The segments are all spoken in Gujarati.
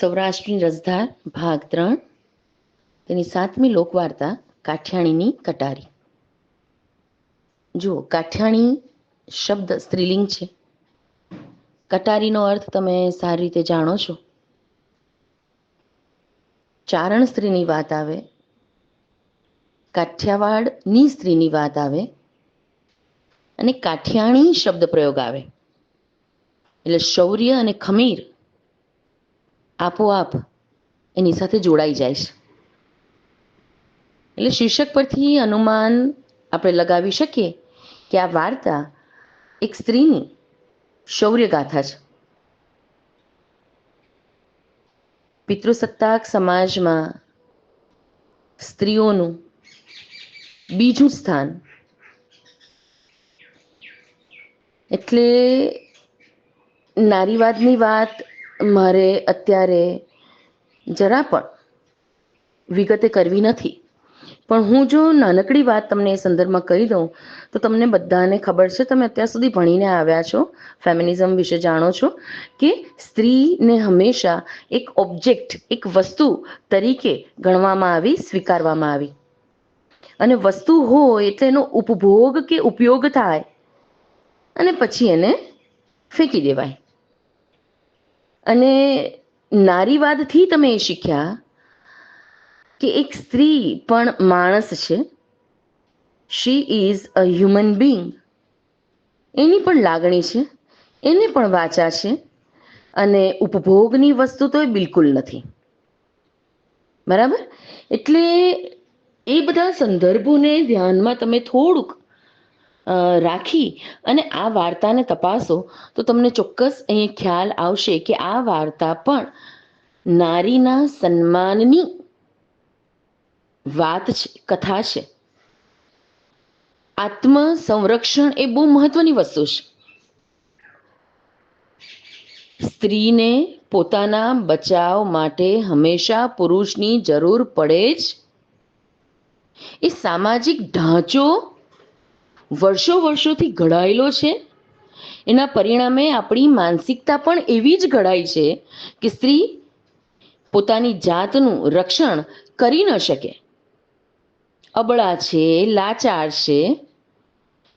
સૌરાષ્ટ્રની રસધાર ભાગ ત્રણ, તેની સાતમી લોકવાર્તા કાઠિયાણીની કટારી. જુઓ, કાઠિયાણી શબ્દ સ્ત્રીલિંગ છે. કટારીનો અર્થ તમે સારી રીતે જાણો છો. ચારણ સ્ત્રીની વાત આવે, કાઠિયાવાડની સ્ત્રીની વાત આવે, અને કાઠિયાણી શબ્દ પ્રયોગ આવે. એટલે શૌર્ય અને ખમીર આપોઆપ એની સાથે જોડાઈ જાય એટલે શીર્ષક પરથી અનુમાન આપણે લગાવી શકીએ કે આ વાર્તા એક સ્ત્રીની શૌર્ય ગાથા છે. પિતૃસત્તાક સમાજમાં સ્ત્રીઓનું બીજું સ્થાન. એટલે નારીવાદની વાત મારે અત્યારે જરા પણ વિગતે કરવી નથી. પણ હું જો નાનકડી વાત તમને એ સંદર્ભમાં કહી દઉં, તો તમને બધાને ખબર છે, તમે અત્યાર સુધી ભણીને આવ્યા છો ફેમિનિઝમ વિશે જાણો છો, કે સ્ત્રીને હંમેશા એક ઓબ્જેક્ટ એક વસ્તુ તરીકે ગણવામાં આવી, સ્વીકારવામાં આવી. અને વસ્તુ હોય એટલે એનો ઉપભોગ કે ઉપયોગ થાય. અને પછી એને ફેંકી દેવાય. અને નારીવાદથી તમે એ શીખ્યા કે એક સ્ત્રી પણ માણસ છે. She is a human being એની પણ લાગણી છે, એને પણ વાચા છે અને ઉપભોગની વસ્તુ તો એ બિલકુલ નથી. બરાબર? એટલે એ બધા સંદર્ભોને ધ્યાનમાં તમે થોડુંક રાખી અને આ વાર્તાને તપાસો, તો તમને ચોક્કસ અહીં ખ્યાલ આવશે કે આ વાર્તા પણ નારીના સન્માનની વાત છે, કથા છે. આત્મ સંરક્ષણ એ બહુ મહત્વની વસ્તુ છે. સ્ત્રીને પોતાના બચાવ માટે હંમેશા પુરુષની જરૂર પડે જ એ સામાજિક ઢાંચો વર્ષો વર્ષોથી ઘડાયેલો છે. એના પરિણામે આપણી માનસિકતા પણ એવી જ ઘડાય છે કે સ્ત્રી પોતાની જાતનું રક્ષણ કરી ન શકે. અબળા છે, લાચાર છે,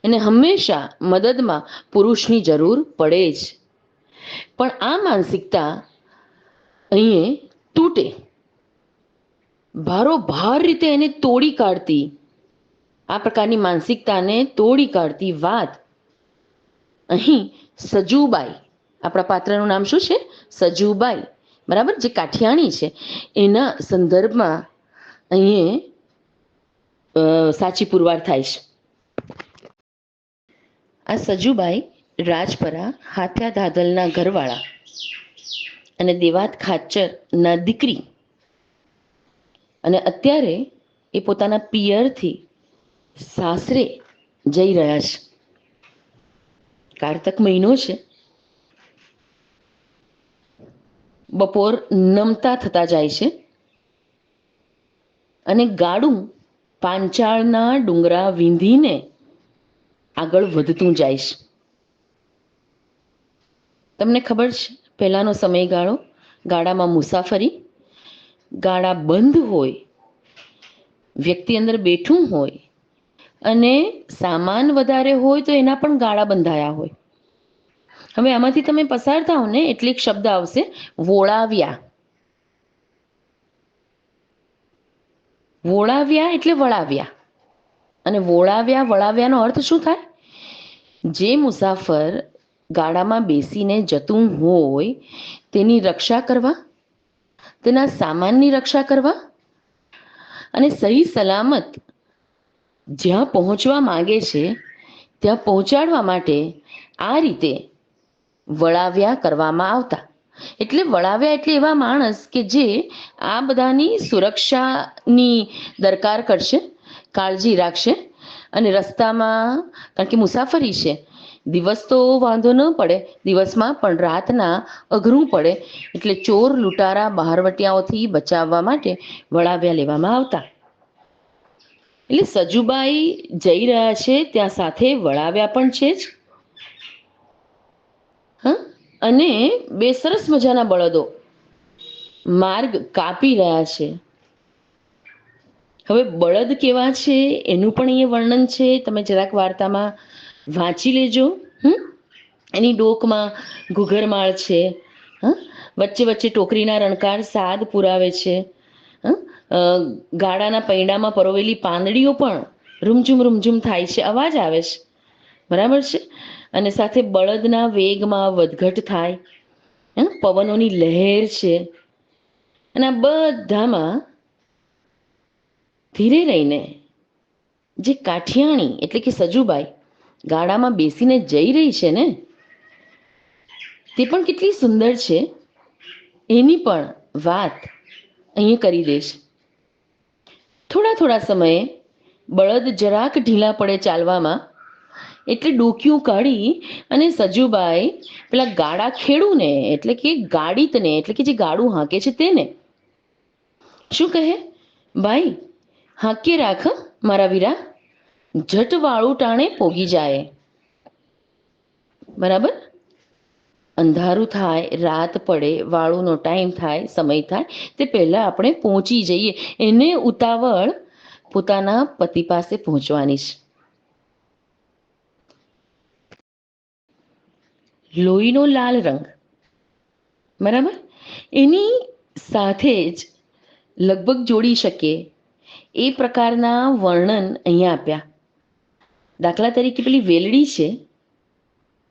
એને હંમેશા મદદમાં પુરુષની જરૂર પડે જ. પણ આ માનસિકતા અહીં તૂટે. ભારોભાર રીતે એને તોડી કાઢતી આ પ્રકારની માનસિકતાને તોડી કાઢતી વાત. અહીં સજુબાઈ, આપણા પાત્રનું નામ શું છે? સજુબાઈ, બરાબર? જે કાઠિયાણી છે. એના સંદર્ભમાં અહીં સાચી પુરવાર થાય છે. આ સજુબાઈ રાજપરા હાથ્યા ધાદલના ઘરવાળા અને દેવાત ખાચરના દીકરી. અને અત્યારે એ પોતાના પિયરથી સાસરે જઈ રહ્યા છે. કારતક મહિનો છે. બપોર નમતા થતા જાય છે. અને ગાડું પાંચાળના ડુંગરા વીંધીને આગળ વધતું જાય છે. તમને ખબર છે, પહેલાંનો સમયગાળો, ગાડામાં મુસાફરી, ગાડા બંધ હોય, વ્યક્તિ અંદર બેઠું હોય અને સામાન વધારે હોય તો એના પણ ગાળા બંધાયા હોય. હવે આમાંથી તમે પસાર થાવ ને એટલે એક શબ્દ આવશે, વોળાવ્યા. વોળાવ્યા એટલે વળાવ્યા. અને વોળાવ્યા, વળાવ્યાનો અર્થ શું થાય? જે મુસાફર ગાડામાં બેસીને જતું હોય, તેની રક્ષા કરવા, તેના સામાનની રક્ષા કરવા અને સહી સલામત જ્યાં પહોંચવા માંગે છે, ત્યાં પહોંચાડવા માટે આ રીતે વળાવ્યા કરવામાં આવતા. એટલે વળાવ્યા એટલે એવા માણસ કે જે આ બધાની સુરક્ષાની દરકાર કરશે, કાળજી રાખશે અને રસ્તામાં, કારણ કે મુસાફરી છે, દિવસ તો વાંધો ન પડે, દિવસમાં પણ રાતના અઘરું પડે. એટલે ચોર લૂંટારા બહારવટિયાઓથી બચાવવા માટે વળાવ્યા લેવામાં આવતા. એટલે સજુબાઈ જઈ રહ્યા છે, ત્યાં સાથે વળાવ્યા પણ છે જ. હા? અને બે સરસ મજાના બળદો. માર્ગ કાપી રહ્યા છે. હવે બળદ કેવા છે, એનું પણ અહીંયા વર્ણન છે, તમે જરાક વાર્તામાં વાંચી લેજો. હમ એની ડોકમાં ઘૂઘરમાળ છે. હં? વચ્ચે વચ્ચે ટોકરીના રણકાર સાદ પુરાવે છે. ગાડાના પૈડામાં પરોવેલી પાંદડીઓ પણ રૂમઝુમ રૂમઝુમ થાય છે, અવાજ આવે છે. બરાબર છે? અને સાથે બળદના વેગમાં વધઘટ થાય. પવનોની લહેર છે. અને આ બધામાં ધીરે રહીને જે કાઠિયાણી એટલે કે સજુબાઈ ગાડામાં બેસીને જઈ રહી છે ને, તે પણ કેટલી સુંદર છે. એની પણ વાત અહીંયા કરી દઈશ. થોડા થોડા સમયે બળદ જરાક ઢીલા પડે ચાલવામાં, એટલે ડોકિયું કાઢી અને સજુબાઈ પેલા ગાડા ખેડૂને, એટલે કે ગાડીતને, એટલે કે જે ગાડું હાંકે છે તેને. શું કહે? ભાઈ, હાંકે રાખ, મારા વીરા. જટવાળું ટાણે પોગી જાય. બરાબર? અંધારું થાય, રાત પડે, વાળુનો ટાઈમ થાય, સમય થાય, તે પહેલાં આપણે પહોંચી જઈએ. એને ઉતાવળ પોતાના પતિ પાસે પહોંચવાની છે. લોહીનો લાલ રંગ. બરાબર? એની સાથે જ લગભગ જોડી શકીએ. એ પ્રકારના વર્ણન અહીંયા આપ્યા. દાખલા તરીકે પેલી વેલડી છે.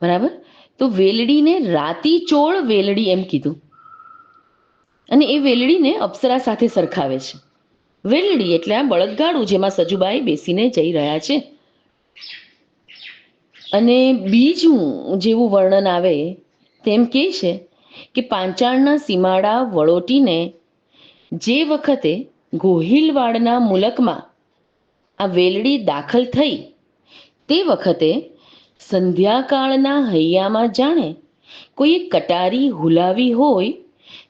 બરાબર? તો વેલડીને રાતી ચોળ વેલડી એમ કીધું. અને એ વેલડીને અપ્સરા સાથે સરખાવે છે. વેલડી એટલે આ બળદગાડું જેમાં સજુબાઈ બેસીને જઈ રહ્યા છે. અને બીજું જેવું વર્ણન આવે, તેમ કહે છે કે પાંચાળના સીમાડા વળોટીને જે વખતે ગોહિલવાડના મુલકમાં આ વેલડી દાખલ થઈ, તે વખતે સંધ્યાકાળના હૈયામાં જાણે કોઈ કટારી હુલાવી હોય,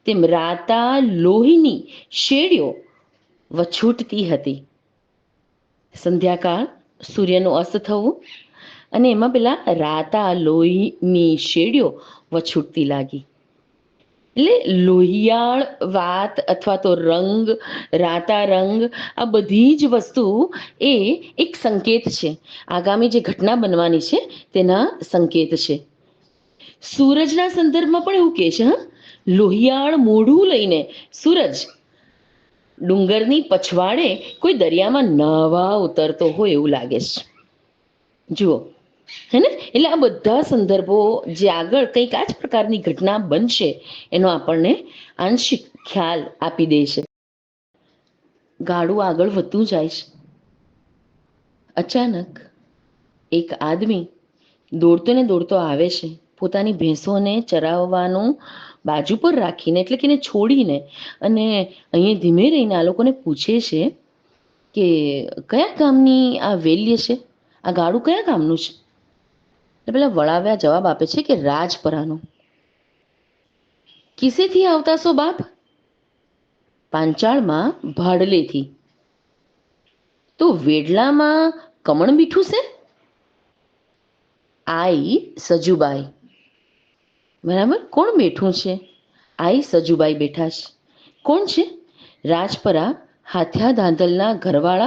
તેમ રાતા લોહીની શેડીઓ વછૂટતી હતી. સંધ્યાકાળ સૂર્યનું અસ્ત થવું અને એમાં પેલા રાતા લોહીની શેડીઓ વછૂટતી લાગી. એટલે લોહિયાળ, વાત અથવા તો રંગ, રાતા રંગ, આ બધી જ વસ્તુ એ એક સંકેત છે. આગામી જે ઘટના બનવાની છે, તેના સંકેત છે. સૂરજના સંદર્ભમાં પણ એવું કહે છે, હા. લોહિયાળ મોઢું લઈને સૂરજ ડુંગરની પછવાડે કોઈ દરિયામાં નવા ઉતરતો હોય એવું લાગે છે. જુઓ હે ને? એટલે આ બધા સંદર્ભો જે આગળ કંઈક આ જ પ્રકારની ઘટના બનશે, એનો આપણને આંશિક ખ્યાલ આપી દે છે. ગાડું આગળ વધતું જાય છે. અચાનક એક આદમી દોડતો ને દોડતો આવે છે. પોતાની ભેંસોને ચરાવવાનું બાજુ પર રાખીને, એટલે કે એને છોડીને અને અહીંયા ધીમે રહીને આ લોકોને પૂછે છે કે, કયા ગામની આ વેલ્ય છે? આ ગાડું કયા ગામનું છે? એટલે પેલા વળાવ્યા જવાબ આપે છે કે રાજપરાનું. કિસેથી આવતા સો બાપ? પાંચાળમાં ભાડલેથી. તો વેડલામાં કમણ મીઠું છે? આઈ સજુબાઈ. બરાબર? કોણ બેઠું છે? આઈ સજુબાઈ બેઠા છે. કોણ છે? રાજપરા હાથિયા ધાંધલના ઘરવાળા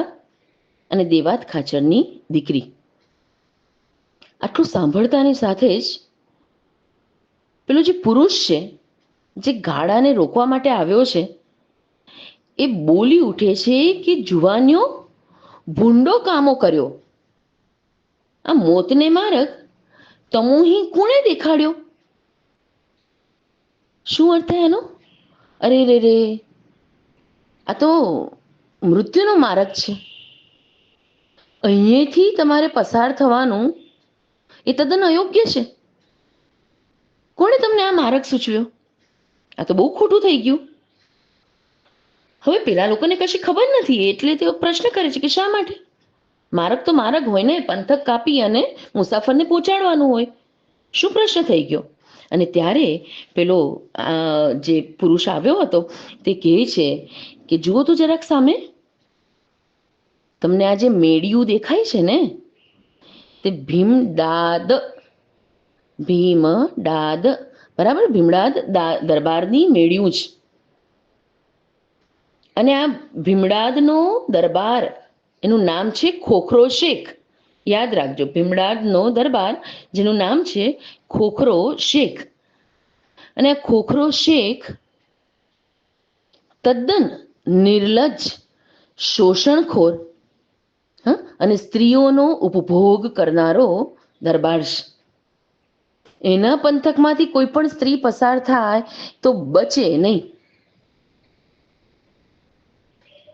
અને દેવાત ખાચરની દીકરી. આટલું સાંભળતાની સાથે જ પેલો જે પુરુષ છે, જે ગાડાને રોકવા માટે આવ્યો છે, એ બોલી ઉઠે છે કે, જુવાનીઓ, ભૂંડો કામો કર્યો. આ મોતને મારક તમોહી કોણે દેખાડ્યો? શું અર્થ થાય એનો અરે, રે રે. આ તો મૃત્યુનો માર્ગ છે. અહીંયાથી તમારે પસાર થવાનું એ તદ્દન અયોગ્ય છે. કોણે તમને આ માર્ગ સૂચવ્યો? આ તો બહુ ખોટું થઈ ગયું. હવે પેલા લોકોને કશી ખબર નથી, એટલે તેઓ પ્રશ્ન કરે છે કે શા માટે? માર્ગ તો માર્ગ હોય ને, પંથક કાપી અને મુસાફરને પહોંચાડવાનું હોય. શું પ્રશ્ન થઈ ગયો? અને ત્યારે પેલો જે પુરુષ આવ્યો હતો, તે કહે છે કે જુઓ તો જરાક સામે. તમને આ જે મેડિયું દેખાય છે ને તે ભીમદાદ ભીમ દાદ, બરાબર? ભીમડાદ દરબારની મેળ્યું જ. અને આ ભીમડાદનો દરબાર, એનું નામ છે ખોખરો શેખ. યાદ રાખજો ભીમડાદનો દરબાર, જેનું નામ છે ખોખરો શેખ. અને આ ખોખરો શેખ તદ્દન નિર્લજ્જ શોષણખોર અને સ્ત્રીઓનો ઉપભોગ કરનારો દરબાર છે એના પંથકમાંથી કોઈ પણ સ્ત્રી પસાર થાય તો બચે નહીં.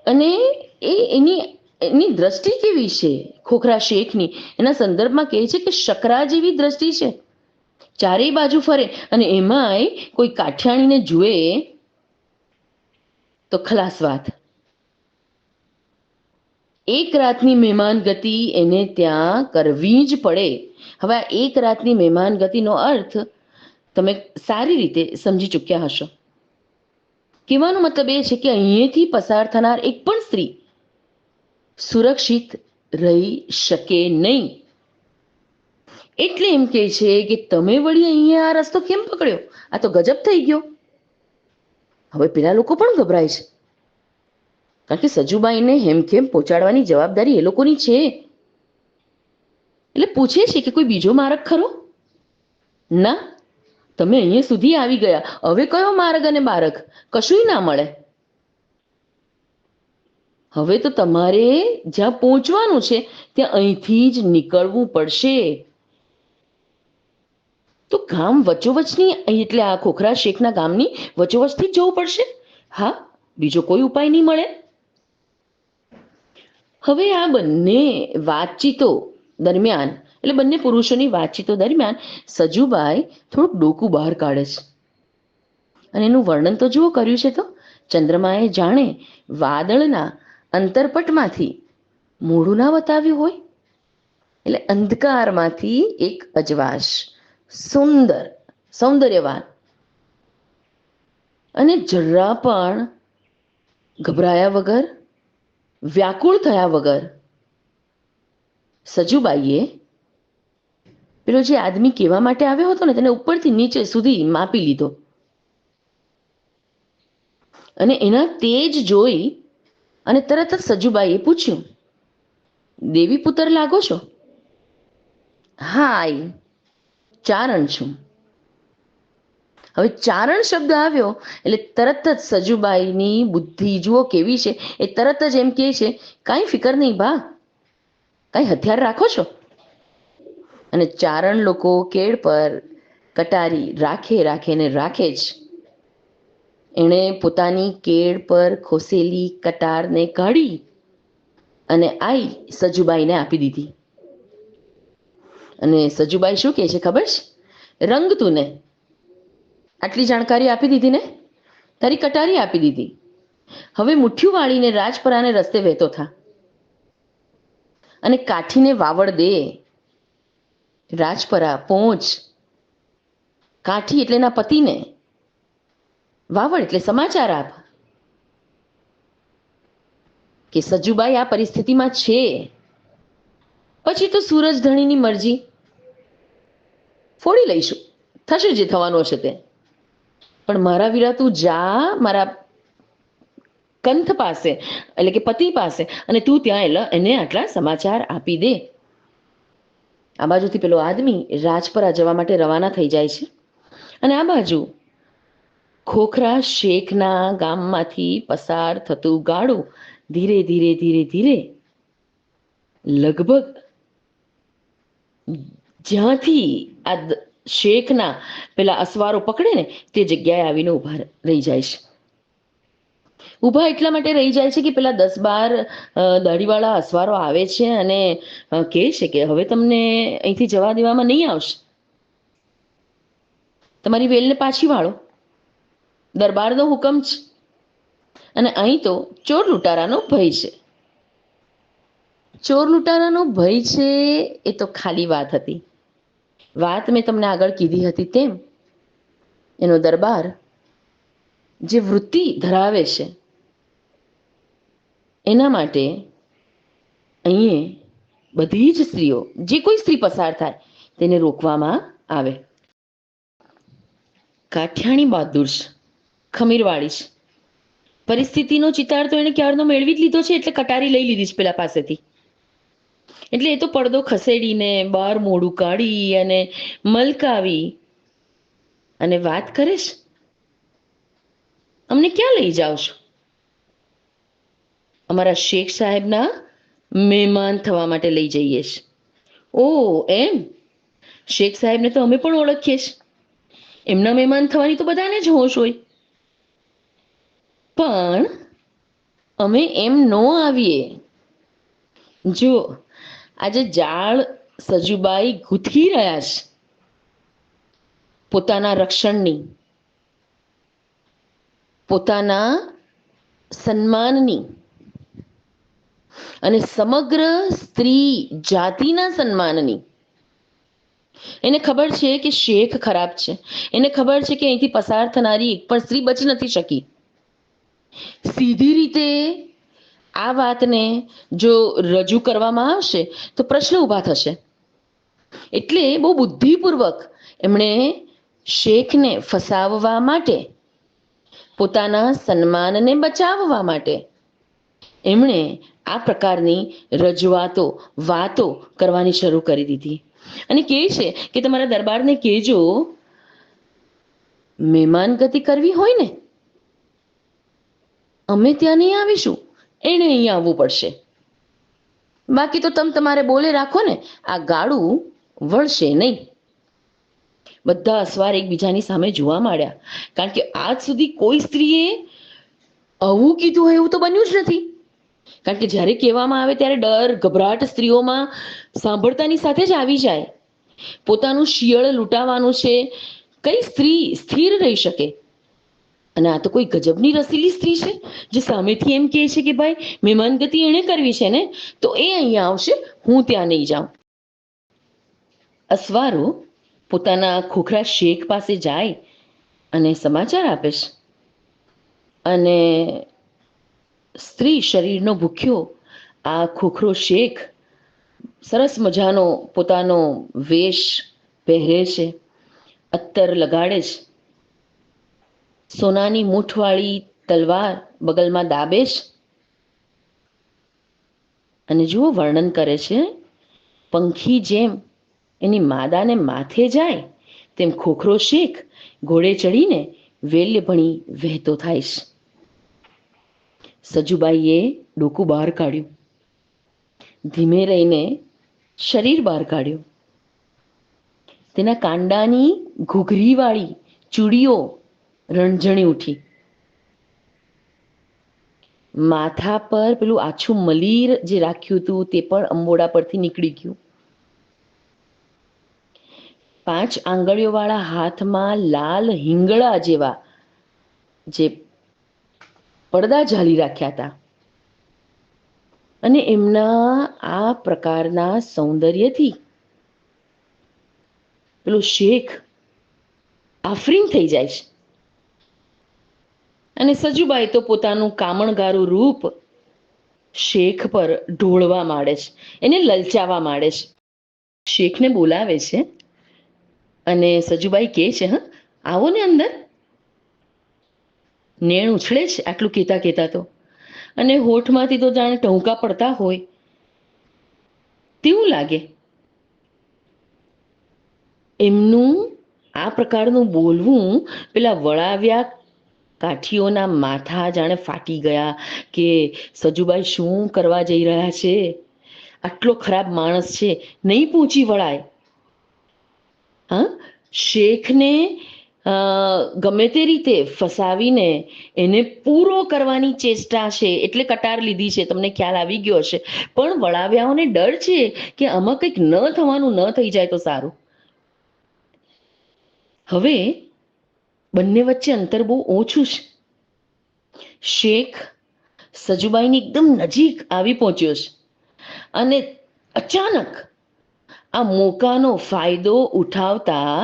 અને એ એની એની દ્રષ્ટિ કેવી છે? ખોખરા શેખની. એના સંદર્ભમાં કહે છે કે શકરા જેવી દ્રષ્ટિ છે. ચારેય બાજુ ફરે અને એમાંય કોઈ કાઠિયાણીને જુએ તો ખલાસ વાત. એક રાતની મહેમાન ગતિ એને ત્યાં કરવી જ પડે. હવે આ એક રાતની મહેમાન ગતિનો અર્થ તમે સારી રીતે સમજી ચૂક્યા હશો. કહેવાનો મતલબ એ છે કે અહીંયાથી પસાર થનાર એક પણ સ્ત્રી સુરક્ષિત રહી શકે નહીં. એટલે એમ કે છે કે તમે વળી અહીંયા આ રસ્તો કેમ પકડ્યો? આ તો ગજબ થઈ ગયો. હવે પેલા લોકો પણ ગભરાય છે. કારણ કે સજુબાઈને હેમખેમ પહોંચાડવાની જવાબદારી એ લોકોની છે. એટલે પૂછે છે કે કોઈ બીજો માર્ગ ખરો? ના. તમે અહીંયા સુધી આવી ગયા. હવે કયો માર્ગ અને બાળક? કશુંય ના મળે. હવે તો તમારે જ્યાં પહોંચવાનું છે, ત્યાં અહીંથી જ નીકળવું પડશે. તો ગામ વચોવચની એટલે આ ખોખરા શેખના ગામની વચોવચથી જવું પડશે? હા. બીજો કોઈ ઉપાય નહીં મળે? હવે આ બંને વાતચીતો દરમિયાન, એટલે બંને પુરુષોની વાતચીતો દરમિયાન સજુબાઈ થોડુંક ડોકું બહાર કાઢે છે. અને એનું વર્ણન તો જુઓ, કર્યું છે તો? ચંદ્રમાએ જાણે વાદળના અંતરપટમાંથી મોઢું ના બતાવ્યું હોય, એટલે અંધકારમાંથી એક અજવાશ, સુંદર, સૌંદર્યવાન અને જરા પણ ગભરાયા વગર વ્યાકુળ થયા વગર સજુબાઈએ પેલો જે આદમી કહેવા માટે આવ્યો હતો ને તેને ઉપરથી નીચે સુધી માપી લીધો. અને એના તેજ જોઈ અને તરત જ સજુબાઈએ પૂછ્યું, દેવી પુત્ર લાગો છો? હા આઈ ચારણ છું. હવે ચારણ શબ્દ આવ્યો, એટલે તરત જ સજુબાઈની બુદ્ધિ જુઓ કેવી છે. એ તરત જ એમ કહે છે, કાંઈ ફિકર નહીં બા કાંઈ હથિયાર રાખો છો? અને ચારણ લોકો કેળ પર કટારી રાખે રાખે ને રાખે જ. એણે પોતાની કેળ પર ખોસેલી કટારને કાઢી અને આઈ સજુબાઈને આપી દીધી. અને સજુબાઈ શું કહે છે ખબર છે? રંગ તું ને આટલી જાણકારી આપી દીધી ને? તારી કટારી આપી દીધી. હવે મુઠ્ઠીયું વાળીને રાજપરાને રસ્તે વહેતો થા. અને કાઠીને વાવડ દે. રાજપરા પહોંચ કાઠી એટલે એના પતિને. વાવડ એટલે સમાચાર આપ. કે સજુબાઈ આ પરિસ્થિતિમાં છે. પછી તો સૂરજ ધણીની મરજી. ફોડી લઈશું. થશે જે થવાનું હશે તે. પણ મારા વીરા તું જા, મારા કંથ પાસે, એટલે કે પતિ પાસે, અને તું ત્યાં એટલે એને આટલા સમાચાર આપી દે. આ બાજુથી પેલો આદમી રાજપરા જવા માટે રવાના થઈ જાય છે. અને આ બાજુ ખોખરા શેખના ગામમાંથી પસાર થતું ગાડું ધીરે ધીરે ધીરે ધીરે લગભગ જ્યાંથી આ શેખના પેલા અસવારો પકડે ને તે જગ્યાએ આવીને ઊભા રહી જાય છે. ઊભા એટલા માટે રહી જાય છે કે પેલા દસ બાર દાઢીવાળા અસવારો આવે છે અને કહે છે કે હવે તમને અહીંથી જવા દેવામાં નહીં આવશે. તમારી વેલને પાછી વાળો. દરબારનો હુકમ છે. અને અહીં તો ચોર લૂંટારાનો ભય છે. ચોર લૂંટારાનો ભય છે એ તો ખાલી વાત હતી. વાત મેં તમને આગળ કીધી હતી તેમ, એનો દરબાર જે વૃત્તિ ધરાવે છે, એના માટે અહીં બધી જ સ્ત્રીઓ, જે કોઈ સ્ત્રી પસાર થાય, તેને રોકવામાં આવે. કાઠિયાણી બહાદુર ખમીરવાળી પરિસ્થિતિનો ચિતાર તો એને ક્યારનો મેળવી જ લીધો છે, એટલે કટારી લઈ લીધી છે પેલા પાસેથી. એટલે એ તો પડદો ખસેડીને બહાર મોડું કાઢી અને મલકાવી. અને વાત કરે છે અમને ક્યાં લઈ જાઓ છો અમારા શેખ સાહેબના મહેમાન થવા માટે લઈ જઈએ છે ઓ, એમ? શેખ સાહેબને તો અમે પણ ઓળખીએ છીએ. એમના મહેમાન થવાની તો બધાને જ હોશ હોય. પણ અમે એમ ન આવીએ. જો આજે જાળ સજુબાઈ ગૂંથી રહ્યા છે પોતાના રક્ષણની, પોતાના સન્માનની અને સમગ્ર સ્ત્રી જાતિના સન્માનની. એને ખબર છે કે શેખ ખરાબ છે. એને ખબર છે કે અહીંથી પસાર થનારી એક પણ સ્ત્રી બચી નથી શકી. સીધી રીતે આ વાતને જો રજૂ કરવામાં આવશે, તો પ્રશ્ન ઊભા થશે. એટલે બહુ બુદ્ધિપૂર્વક એમણે શેખને ફસાવવા માટે, પોતાના સન્માનને બચાવવા માટે એમણે આ પ્રકારની રજૂઆતો, વાતો કરવાની શરૂ કરી દીધી. અને કહે છે કે તમારા દરબારને કહેજો મહેમાન ગતિ કરવી હોય ને, અમે ત્યાં નહીં આવીશું. એણે અહીંયા આવવું પડશે. બાકી તો તમે તમારે બોલે રાખો ને, આ ગાળું વળશે નહીં. બધા અસવાર એકબીજાની સામે જોવા માંડ્યા. કારણ કે આજ સુધી કોઈ સ્ત્રીએ આવું કીધું હોય એવું તો બન્યું જ નથી. કારણ કે જ્યારે કહેવામાં આવે ત્યારે ડર, ગભરાટ સ્ત્રીઓમાં સાંભળતાની સાથે જ આવી જાય. પોતાનું શિયળ લૂંટાવાનું છે. કઈ સ્ત્રી સ્થિર રહી શકે? અને આ તો કોઈ ગજબની રસીલી સ્ત્રી છે, જે સામેથી એમ કહે છે કે ભાઈ મહેમાન ગતિ એણે કરવી છે ને, તો એ અહીંયા આવશે, હું ત્યાં નહીં જાઉં. અસવારો પોતાના ખોખરા શેખ પાસે જાય અને સમાચાર આપે અને સ્ત્રી શરીરનો ભૂખ્યો, આ ખોખરો શેખ સરસ મજાનો પોતાનો વેશ પહેરે છે, અત્તર લગાડે છે. સોનાની મૂઠવાળી તલવાર બગલમાં દાબે છે અને જુઓ વર્ણન કરે છે, પંખી જેમ એની માદાને માથે જાય, તેમ ખોખરો શેખ ઘોડે ચડીને વેલ્ય ભણી વહેતો થાય છે સજુબાઈએ ડોકું બહાર કાઢ્યું. ધીમે રહીને શરીર બહાર કાઢ્યું. તેના કાંડાની ઘૂઘરીવાળી ચૂડીઓ રણઝણી ઉઠી. માથા પર પેલું આછું મલીર જે રાખ્યું હતું તે પણ અંબોડા પરથી નીકળી ગયું. પાંચ આંગળીઓવાળા હાથમાં લાલ હિંગળા જેવા જે પડદા ઝાલી રાખ્યા હતા. અને એમના આ પ્રકારના સૌંદર્યથી પેલો શેખ આફરીન થઈ જાય છે. અને સજુબાઈ તો પોતાનું કામણગારું રૂપ શેખ પર ઢોળવા માંડે છે. એને લલચાવા માંડે છે. શેખને બોલાવે છે અને સજુબાઈ કહે છે, હા, આવો ને અંદર. નેણ ઉછળે છે આટલું કહેતા કહેતા તો. અને હોઠમાંથી તો જાણે ટહુકા પડતા હોય. તેવું લાગે. એમનું આ પ્રકારનું બોલવું પેલા વળાવ્યા કાઠીઓના માથા જાણે ફાટી ગયા કે, સજુબાઈ, શું કરવા જઈ રહ્યા છે? આટલો ખરાબ માણસ છે. નહીં પહોંચી વળાય. હા? શેખને ગમે તે રીતે ફસાવીને એને પૂરો કરવાની ચેષ્ટા છે, એટલે કટાર લીધી છે. તમને ખ્યાલ આવી ગયો હશે. પણ વળાવ્યાઓને ડર છે કે આમાં કંઈક ન થવાનું ન થઈ જાય તો સારું. હવે બંને વચ્ચે અંતર બહુ ઓછું છે. શેખ સજુબાઈની એકદમ નજીક આવી પહોંચ્યો છે અને અચાનક આ મોકાનો ફાયદો ઉઠાવતા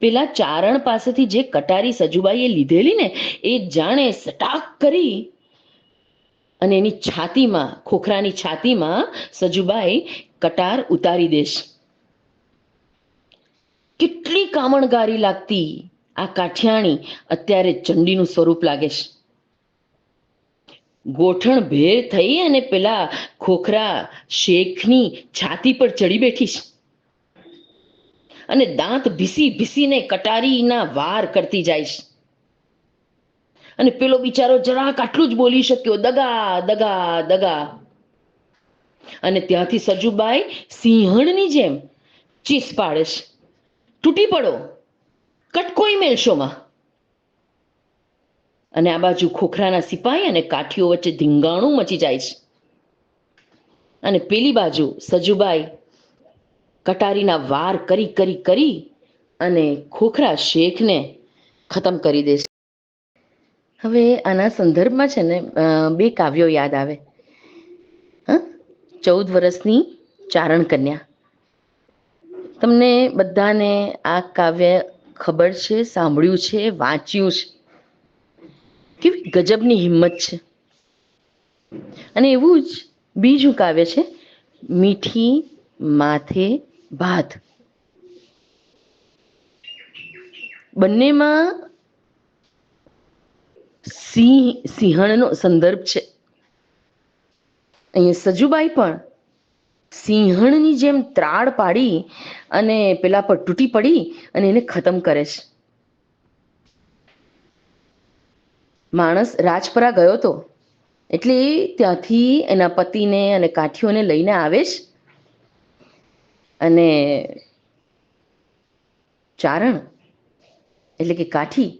પેલા ચારણ પાસેથી જે કટારી સજુબાઈએ લીધેલી ને એ જાણે સટાક કરી અને એની છાતીમાં, ખોખરાની છાતીમાં સજુબાઈ કટાર ઉતારી દેશ. કેટલી કામણગારી લાગતી. આ કાઠિયાણી અત્યારે ચંડીનું સ્વરૂપ લાગે છે. ગોઠણ ભેર થઈ અને પેલા ખોખરા શેખની છાતી પર ચડી બેઠીશ અને દાંત ભીસી ભીસીને કટારીના વાર કરતી જઈશ અને પેલો બિચારો જરાક આટલું જ બોલી શક્યો, દગા દગા દગા. અને ત્યાંથી સજુબાઈ સિંહણની જેમ ચીસ પાડેશ તૂટી પડો. કટકોઈ મેલશોમાં? અને આ બાજુ ખોખરાના સિપાહી અને કાઠીઓ વચ્ચે ધીંગાણું મચી જાય છે. અને પેલી બાજુ સજુબાઈ કટારીના વાર કરી કરી કરી અને ખોખરા શેખને ખતમ કરી દેશે હવે આના સંદર્ભમાં છે ને બે કાવ્યો યાદ આવે. ચૌદ વર્ષની ચારણ કન્યા. તમને બધાને આ કાવ્ય ખબર છે, સાંભળ્યું છે, વાંચ્યું છે. કેવી ગજબની હિંમત છે. અને એવું જ બીજું કાવ્ય છે, મીઠી માથે ભાત. બંનેમાં સિંહ સિંહણનો સંદર્ભ છે. અહીંયા સજુબાઈ પણ સિંહણની જેમ ત્રાળ પાડી અને પેલા પર તૂટી પડી અને એને ખતમ કરે છે. માણસ રાજપરા ગયો તો. એટલે ત્યાંથી એના પતિને અને કાઠીઓને લઈને આવે છે. અને ચારણ, એટલે કે કાઠી,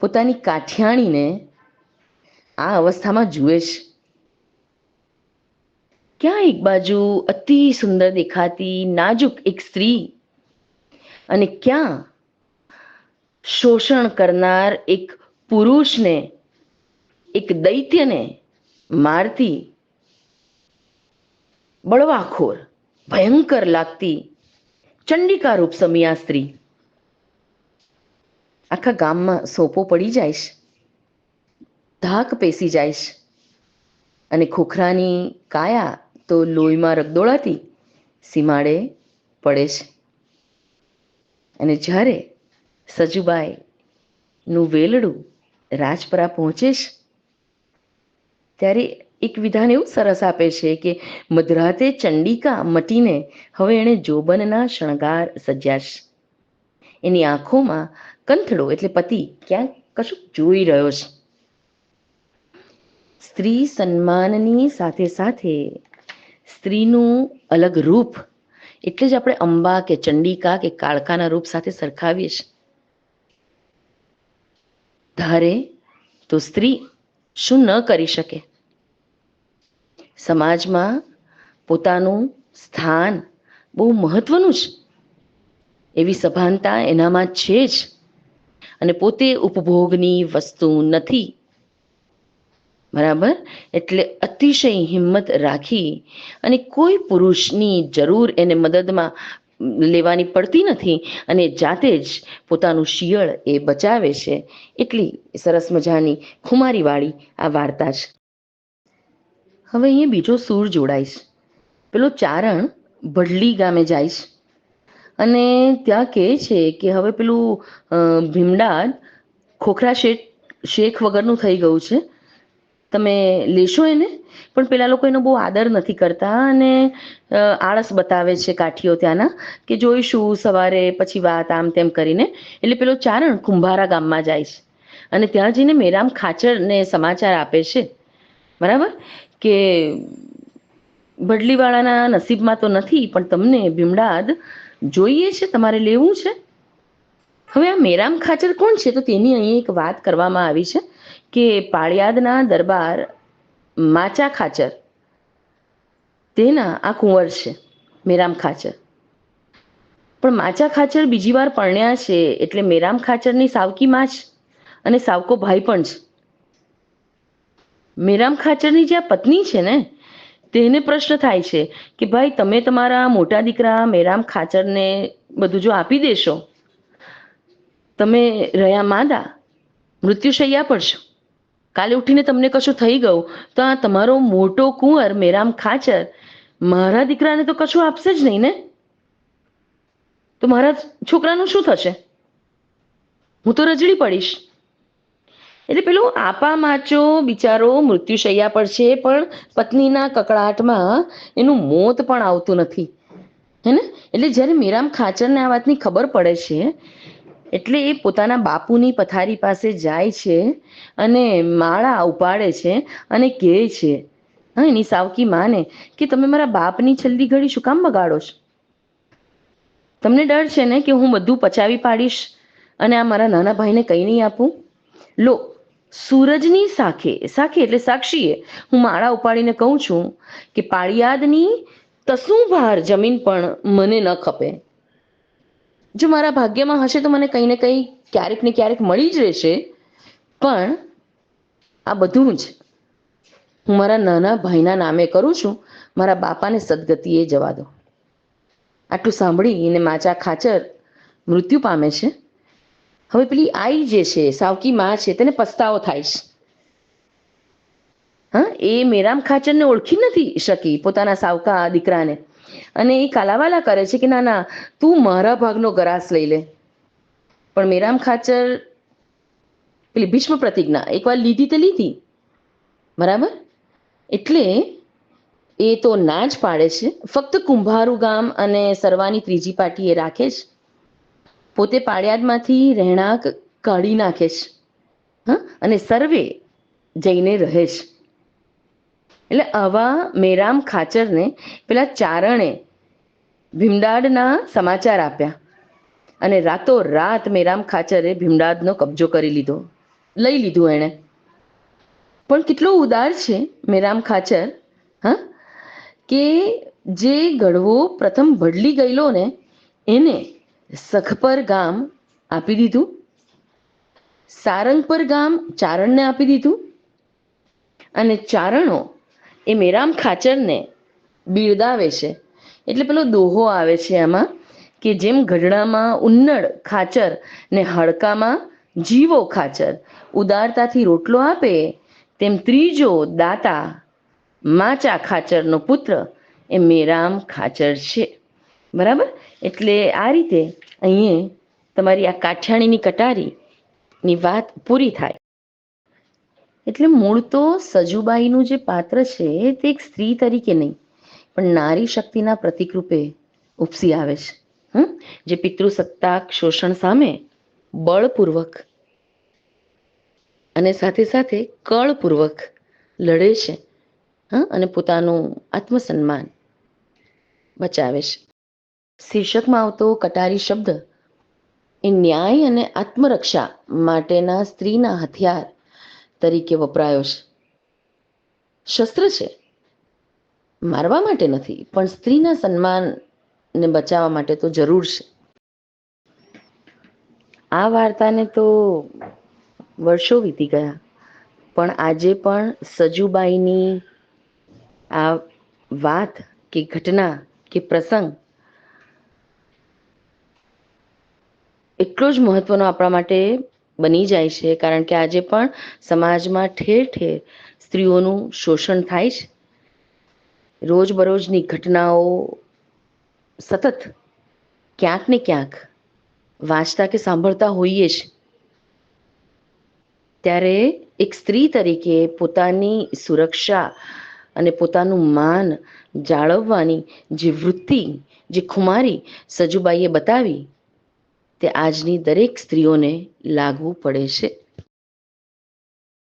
પોતાની કાઠિયાણીને આ અવસ્થામાં જુએ છે. ક્યાં એક બાજુ અતિ સુંદર દેખાતી નાજુક એક સ્ત્રી? અને ક્યાં શોષણ કરનાર એક પુરુષને, એક દૈત્યને મારતી? બળવાખોર, ભયંકર લાગતી ચંડિકા રૂપ સમિયા સ્ત્રી. આખા ગામમાં સોપો પડી જાયશ, ધાક પેસી જાયશ, અને ખોખરાની કાયા તો લોહીમાં રગદોળાતી સીમાડે પડે છે. અને જ્યારે સજુબાઈ નું વેલડું રાજપરા પહોંચે છે, ત્યારે એક વિધાન એવું સરસ આપે છે કે મધરાતે ચંડિકા મટીને હવે એણે જોબનના શણગાર સજ્યા એની આંખોમાં કંથડો એટલે પતિ ક્યાંક કશું જોઈ રહ્યો છે. સ્ત્રી સન્માનની સાથે સાથે સ્ત્રીનું અલગ રૂપ. એટલે જ આપણે અંબા કે ચંડિકા કે કાળકાના રૂપ સાથે સરખાવીએ છીએ. ધારે તો સ્ત્રી શું ન કરી શકે? સમાજમાં પોતાનું સ્થાન બહુ મહત્વનું છે. એવી સભાનતા એનામાં છે જ. અને પોતે ઉપભોગની વસ્તુ નથી. બરાબર? એટલે અતિશય હિંમત રાખી અને કોઈ પુરુષની જરૂર એને મદદમાં લેવાની પડતી નથી અને જાતે જ પોતાનું શિયળ એ બચાવે છે. એટલી સરસ મજાની ખુમારીવાળી આ વાર્તા છે. હવે અહીંયા બીજો સૂર જોડાઈશ પેલો ચારણ ભડલી ગામે જાય છે. અને ત્યાં કહે છે કે હવે પેલું ભીમડા ખોખરા શેઠ શેખ વગરનું થઈ ગયું છે. તમે લેશો એને? પણ પેલા લોકો એનો બહુ આદર નથી કરતા અને આળસ બતાવે છે કાઠીઓ ત્યાંના કે જોઈશું સવારે પછી વાત આમ તેમ કરીને. એટલે પેલો ચારણ કુંભારા ગામમાં જાય છે. અને ત્યાં જઈને મેરામ ખાચરને સમાચાર આપે છે. બરાબર? કે ભડલીવાળાના નસીબમાં તો નથી, પણ તમને ભીમડાદ જોઈએ છે, તમારે લેવું છે? હવે આ મેરામ ખાચર કોણ છે? તો તેની અહીં એક વાત કરવામાં આવી છે. કે પાળિયાદના દરબાર માચા ખાચર. તેના આ કુંવર છે, મેરામ ખાચર. પણ માચા ખાચર બીજી વાર પરણ્યા છે એટલે મેરામ ખાચરની સાવકી માં છે અને સાવકો ભાઈ પણ છે. મેરામ ખાચરની જે આ પત્ની છે ને, તેને પ્રશ્ન થાય છે કે ભાઈ તમે તમારા મોટા દીકરા મેરામ ખાચરને બધું જો આપી દેશો, તમે રહ્યા માદા મૃત્યુશૈયા છો. કાલે ઉઠીને તમને કશું થઈ ગયું, તો આ તમારો મોટો કુંવર મેરામ ખાચર મારા દીકરાને તો કશું આપશે જ નહીં ને? તો મારા છોકરાનું શું થશે? હું તો રજડી પડીશ. એટલે પેલું આપા માચો બિચારો મૃત્યુશૈયા પર છે, પણ પત્નીના કકળાટમાં એનું મોત પણ આવતું નથી. હે ને? એટલે જ્યારે મીરામ ખાચરને આ વાતની ખબર પડે છે એટલે એ પોતાના બાપુની પથારી પાસે જાય છે અને માળા ઉપાડે છે અને કહે છે, હા, એની સાવકી માને કે તમે મારા બાપની છેલ્લી ઘડી શું કામ બગાડો છો? તમને ડર છે ને કે હું બધું પચાવી પાડીશ અને આ મારા નાના ભાઈને કંઈ નહીં આપું? લો, સૂરજની સાખે સાખે એટલે સાક્ષીએ, હું માળા ઉપાડીને કહું છું કે પાળિયાદની તસું ભાર જમીન પણ મને ન ખપે. જો મારા ભાગ્યમાં હશે તો મને કંઈ ને કંઈ ક્યારેક ને ક્યારેક મળી જ રહેશે. પણ આ બધું જ હું મારા નાના ભાઈના નામે કરું છું. મારા બાપાને સદગતિએ જવા દો. આટલું સાંભળીને માચા ખાચર મૃત્યુ પામે છે. હવે પેલી આઈ જે છે, સાવકી માં છે, તેને પસ્તાવો થાય છે. હા, એ મેરામ ખાચરને ઓળખી નથી શકી પોતાના સાવકા દીકરાને. અને એ કાલાવાલા કરે છે કે, ના ના, તું મારા ભાગનો ગરાસ લઈ લે. પણ મેરામ ખાચર પેલી ભીષ્મ પ્રતિજ્ઞા એકવાર લીધી તો લીધી. બરાબર? એટલે એ તો ના જ પાડે છે. ફક્ત કુંભારું ગામ અને સરવાની ત્રીજી પાટી એ રાખે છે પોતે પાળિયાદમાંથી રહેણાંક કાઢી નાખે છે હા? અને સર્વે જઈને રહે છે એટલે આવા મેરામ ખાચરને પેલા ચારણે ભીમડાડના સમાચાર આપ્યા અને રાતો રાત મેરામ ખાચરે ભીમડાદનો કબજો કરી લીધો. લઈ લીધું એણે. પણ કેટલો ઉદાર છે મેરામ ખાચર, હા? કે જે ગઢવો પ્રથમ ભડલી ગયેલો ને એને સખપર ગામ આપી દીધું? સારંગપર ગામ ચારણને આપી દીધું? અને ચારણો એ મેરામ ખાચરને બિરદાવે છે. એટલે પેલો દોહો આવે છે આમાં કે જેમ ગઢડામાં ઉન્નડ ખાચર ને હડકામાં જીવો ખાચર ઉદારતાથી રોટલો આપે, તેમ ત્રીજો દાતા માચા ખાચરનો પુત્ર એ મેરામ ખાચર છે. બરાબર? એટલે આ રીતે અહીંયા તમારી આ કાઠિયાણીની કટારીની વાત પૂરી થાય. એટલે મૂળ તો સજુબાઈનું જે પાત્ર છે, તે એક સ્ત્રી તરીકે નહીં, પણ નારી શક્તિના પ્રતિક રૂપે ઉપસી આવે છે. હમ? જે પિતૃસત્તાક શોષણ સામે બળપૂર્વક અને સાથે સાથે કળપૂર્વક લડે છે, હા? અને પોતાનું આત્મસન્માન બચાવે છે. શીર્ષકમાં આવતો કટારી શબ્દ, એ ન્યાય અને આત્મરક્ષા માટેના સ્ત્રીના હથિયાર તરીકે વપરાયો છે. શસ્ત્ર છે. મારવા માટે નથી, પણ સ્ત્રીના સન્માનને બચાવવા માટે તો જરૂર છે. આ વાર્તાને તો વર્ષો વીતી ગયા, પણ આજે પણ સજુબાઈની આ વાત કે ઘટના કે પ્રસંગ એટલો જ મહત્વનો આપણા માટે બની જાય છે. કારણ કે આજે પણ સમાજમાં ઠેર ઠેર સ્ત્રીઓનું શોષણ થાય છે. રોજબરોજની ઘટનાઓ સતત ક્યાંક ને ક્યાંક વાંચતા કે સાંભળતા હોઈએ જ ત્યારે એક સ્ત્રી તરીકે પોતાની સુરક્ષા અને પોતાનું માન જાળવવાની જે વૃત્તિ, જે ખુમારી સજુબાઈએ બતાવી તે આજની દરેક સ્ત્રીઓને લાગવું પડે છે.